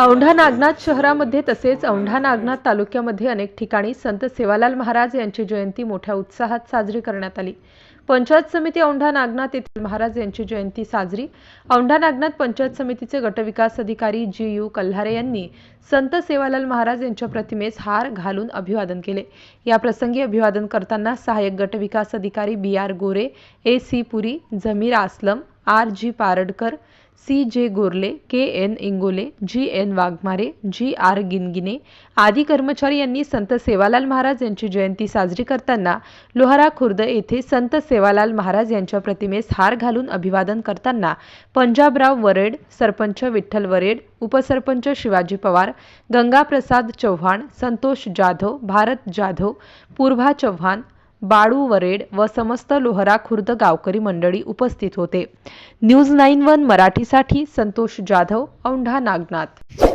औंढा नागनाथ शहरामध्ये तसेच औंढा नागनाथ तालुक्यामध्ये अनेक ठिकाणी संत सेवालाल महाराज यांची जयंती मोठ्या उत्साहात साजरी करण्यात आली. पंचायत समिती औंढा नागनाथ येथील महाराज यांची जयंती साजरी. औंढा नागनाथ पंचायत समितीचे गटविकास अधिकारी जी यू कल्हारे यांनी संत सेवालाल महाराज यांच्या प्रतिमेस हार घालून अभिवादन केले. या प्रसंगी अभिवादन करताना सहाय्यक गटविकास अधिकारी B R Gore A C Puri Zameer Aslam R G Paradkar C J Gorle K N Ingole G N Waghmare G R Gingine आदी कर्मचारी यांनी संत सेवालाल महाराज यांची जयंती साजरी करताना लोहारा खुर्द येथे संत सेवालाल महाराज यांच्या प्रतिमेस हार घालून अभिवादन करताना पंजाबराव वरेड सरपंच विठ्ठल वरेड उपसरपंच शिवाजी पवार गंगाप्रसाद चव्हाण संतोष जाधव भारत जाधव पूर्भा चव्हाण बाळू वरेड व समस्त लोहरा खुर्द गावकरी मंडळी उपस्थित होते. न्यूज नाईन वन मराठीसाठी संतोष जाधव औंढा नागनाथ.